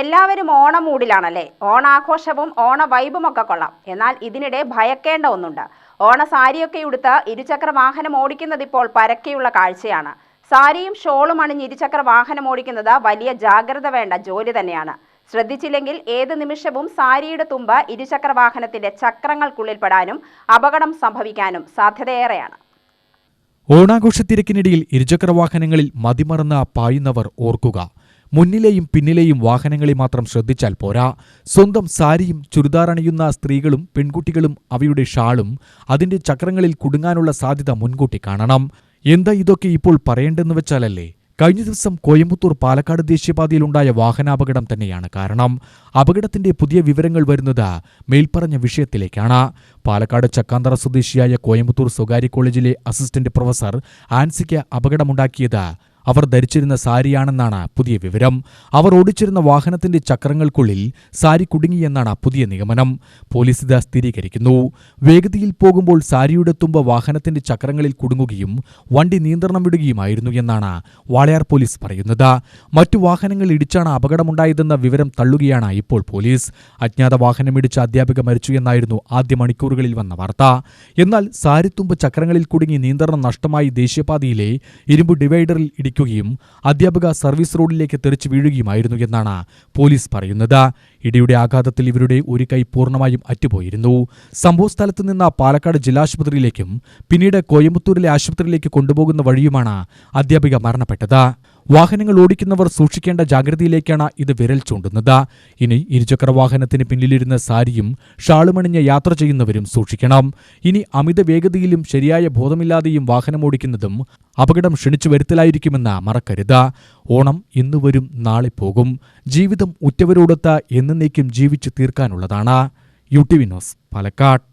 എല്ലാവരും ഓണം മൂഡിലാണല്ലേ ഓണാഘോഷവും ഓണ വൈബും ഒക്കെ കൊള്ളാം. എന്നാൽ ഇതിനിടെ ഭയക്കേണ്ട ഒന്നുണ്ട്. ഓണ സാരിയൊക്കെ ഉടുത്ത് ഇരുചക്ര വാഹനം ഓടിക്കുന്നത് ഇപ്പോൾ പരക്കെയുള്ള കാഴ്ചയാണ്. സാരിയും ഷോളും അണിഞ്ഞ് ഇരുചക്ര വാഹനം ഓടിക്കുന്നത് വലിയ ജാഗ്രത വേണ്ട ജോലി തന്നെയാണ്. ശ്രദ്ധിച്ചില്ലെങ്കിൽ ഏത് നിമിഷവും സാരിയുടെ തുമ്പ് ഇരുചക്ര വാഹനത്തിന്റെ ചക്രങ്ങൾക്കുള്ളിൽപ്പെടാനും അപകടം സംഭവിക്കാനും സാധ്യതയേറെയാണ്. ഓണാഘോഷത്തിരക്കിനിടയിൽ ഇരുചക്രവാഹനങ്ങളിൽ മതിമറന്ന് പായുന്നവർ ഓർക്കുക. മുന്നിലെയും പിന്നിലെയും വാഹനങ്ങളെ മാത്രം ശ്രദ്ധിച്ചാൽ പോരാ. സ്വന്തം സാരിയും ചുരിദാറണിയുന്ന സ്ത്രീകളും പെൺകുട്ടികളും അവയുടെ ഷാളും അതിന്റെ ചക്രങ്ങളിൽ കുടുങ്ങാനുള്ള സാധ്യത മുൻകൂട്ടി കാണണം. എന്താ ഇതൊക്കെ ഇപ്പോൾ പറയേണ്ടെന്ന് വെച്ചാലല്ലേ? കഴിഞ്ഞ ദിവസം കോയമ്പത്തൂർ പാലക്കാട് ദേശീയപാതയിലുണ്ടായ വാഹനാപകടം തന്നെയാണ് കാരണം. അപകടത്തിന്റെ പുതിയ വിവരങ്ങൾ വരുന്നത് മേൽപ്പറഞ്ഞ വിഷയത്തിലേക്കാണ്. പാലക്കാട് ചക്കാന്തറ സ്വദേശിയായ കോയമ്പത്തൂർ സ്വകാര്യ കോളേജിലെ അസിസ്റ്റന്റ് പ്രൊഫസർ ആൻസിക്ക് അപകടമുണ്ടാക്കിയത് അവർ ധരിച്ചിരുന്ന സാരിയാണെന്നാണ് പുതിയ വിവരം. അവർ ഓടിച്ചിരുന്ന വാഹനത്തിന്റെ ചക്രങ്ങൾക്കുള്ളിൽ സാരി കുടുങ്ങിയെന്നാണ് പുതിയ നിഗമനം. പോലീസ് ഇത് സ്ഥിരീകരിക്കുന്നു. വേഗതയിൽ പോകുമ്പോൾ സാരിയുടെ തുമ്പ വാഹനത്തിന്റെ ചക്രങ്ങളിൽ കുടുങ്ങുകയും വണ്ടി നിയന്ത്രണം വിടുകയുമായിരുന്നു എന്നാണ് വാളയാർ പോലീസ് പറയുന്നത്. മറ്റു വാഹനങ്ങൾ ഇടിച്ചാണ് അപകടമുണ്ടായതെന്ന വിവരം തള്ളുകയാണ് ഇപ്പോൾ പോലീസ്. അജ്ഞാത വാഹനമിടിച്ച അധ്യാപിക മരിച്ചു എന്നായിരുന്നു ആദ്യ മണിക്കൂറുകളിൽ വന്ന വാർത്ത. എന്നാൽ സാരിത്തുമ്പ് ചക്രങ്ങളിൽ കുടുങ്ങി നിയന്ത്രണം നഷ്ടമായി ദേശീയപാതയിലെ ഇരുമ്പ് ഡിവൈഡറിൽ ഇടിക്കുകയും അധ്യാപക സർവീസ് റോഡിലേക്ക് തെറിച്ചു വീഴുകയുമായിരുന്നു എന്നാണ് പോലീസ് പറയുന്നത്. ഇടിയുടെ ആഘാതത്തിൽ ഇവരുടെ ഒരു കൈ പൂർണമായും അറ്റുപോയിരുന്നു. സംഭവസ്ഥലത്ത് നിന്ന് പാലക്കാട് ജില്ലാശുപത്രിയിലേക്കും പിന്നീട് കോയമ്പത്തൂരിലെ ആശുപത്രിയിലേക്ക് കൊണ്ടുപോകുന്ന വഴിയുമാണ് അധ്യാപിക മരണപ്പെട്ടത്. വാഹനങ്ങൾ ഓടിക്കുന്നവർ സൂക്ഷിക്കേണ്ട ജാഗ്രതയിലേക്കാണ് ഇത് വിരൽ ചൂണ്ടുന്നത്. ഇനി ഇരുചക്ര വാഹനത്തിന് പിന്നിലിരുന്ന സാരിയും ഷാളുമണിഞ്ഞ് യാത്ര ചെയ്യുന്നവരും സൂക്ഷിക്കണം. ഇനി അമിത വേഗതയിലും ശരിയായ ബോധമില്ലാതെയും വാഹനമോടിക്കുന്നതും അപകടം ക്ഷണിച്ചു വരുത്തലായിരിക്കുമെന്ന് മറക്കരുത്. ഓണം ഇന്നു വരും നാളെ പോകും. ജീവിതം ഉറ്റവരോടൊത്ത് എന്നേക്കും ജീവിച്ചു തീർക്കാനുള്ളതാണ്. U T V news Palakkad.